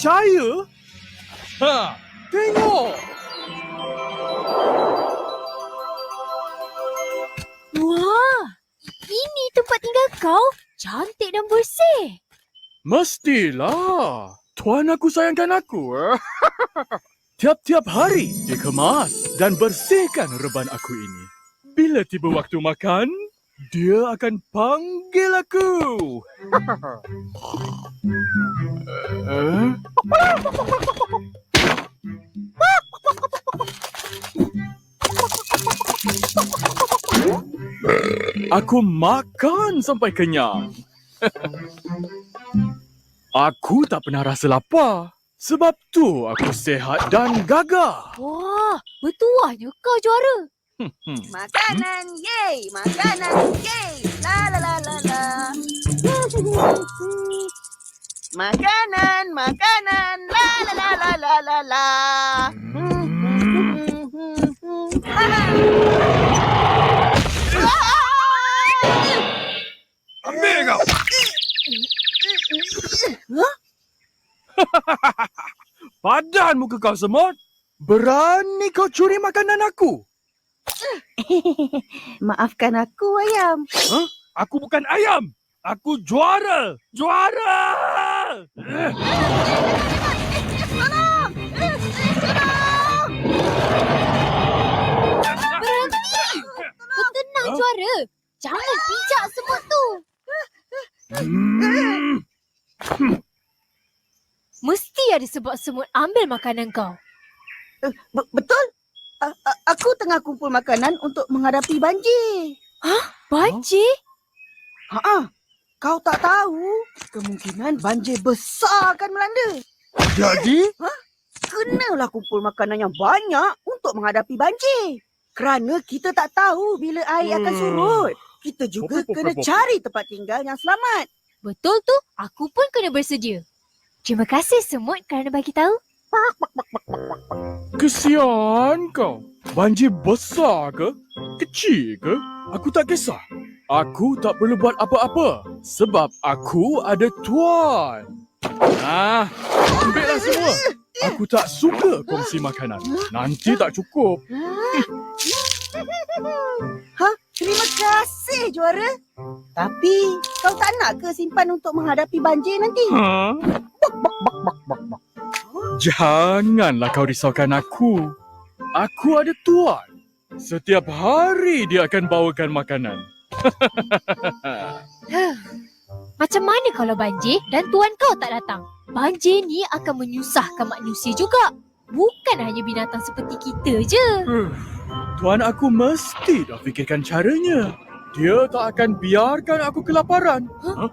percaya? Ha, tengok. Wah, ini tempat tinggal kau. Cantik dan bersih. Mestilah. Tuan aku sayangkan aku. eh. Tiap-tiap hari dia kemas dan bersihkan reban aku ini. Bila tiba waktu makan, dia akan panggil aku. Aku makan sampai kenyang. Aku tak pernah rasa lapar. Sebab tu aku sehat dan gagah. Wah, bertuahnya kau juara. Hmm. Makanan, yay! Makanan, yay! La la la la la. Makanan, makanan, la la la la la la la. Kau. Padan muka kau semut. Berani kau curi makanan aku? Maafkan aku, ayam. Aku bukan ayam. Aku juara. Juara. Eh, Bertenang Huh? juara. Jangan pijak semut tu. Hmm. Mesti ada sebab semut ambil makanan kau. Be- betul? A- a- aku tengah kumpul makanan untuk menghadapi banjir. Banjir? Ha Kau tak tahu, kemungkinan banjir besar akan melanda. Jadi, Kenalah kumpul makanan yang banyak untuk menghadapi banjir. Kerana kita tak tahu bila air akan Hmm. surut. Kita juga Pop, pop, kena pop, pop. cari tempat tinggal yang selamat. Betul tu, aku pun kena bersedia. Terima kasih semut kerana bagi tahu. Kesian kau. Banjir besar ke? Kecil ke? Aku tak kisah. Aku tak perlu buat apa-apa. Sebab aku ada tuan. Ah, ambillah semua. Aku tak suka kongsi makanan. Nanti tak cukup. Ha? Terima kasih juara. Tapi kau tak nak ke simpan untuk menghadapi banjir nanti? Ha? Janganlah kau risaukan aku. Aku ada tuan. Setiap hari dia akan bawakan makanan. Macam mana kalau banjir dan tuan kau tak datang? Banjir ni akan menyusahkan manusia juga. Bukan hanya binatang seperti kita je. Huh. Tuan aku mesti dah fikirkan caranya. Dia tak akan biarkan aku kelaparan. Huh?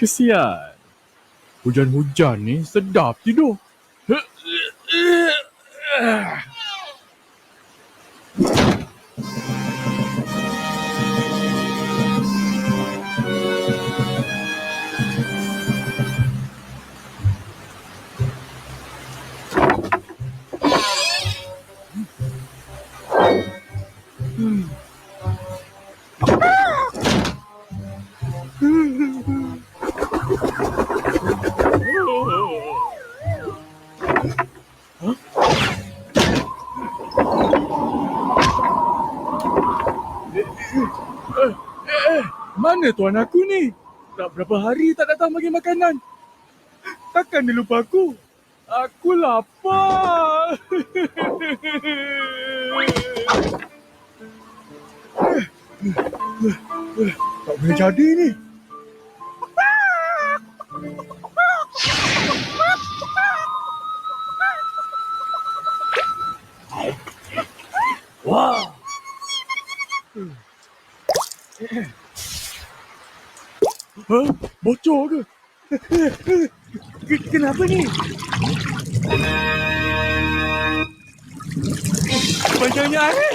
Kesian. Hujan-hujan ni sedap tidur. Mana tuan aku ni? Dah berapa hari tak datang bagi makanan? Takkan dia lupa aku? Aku lapar. Tak boleh jadi ni. Wah. Hah? Bocor ke? Ke- Kenapa ni? Panjangnya air.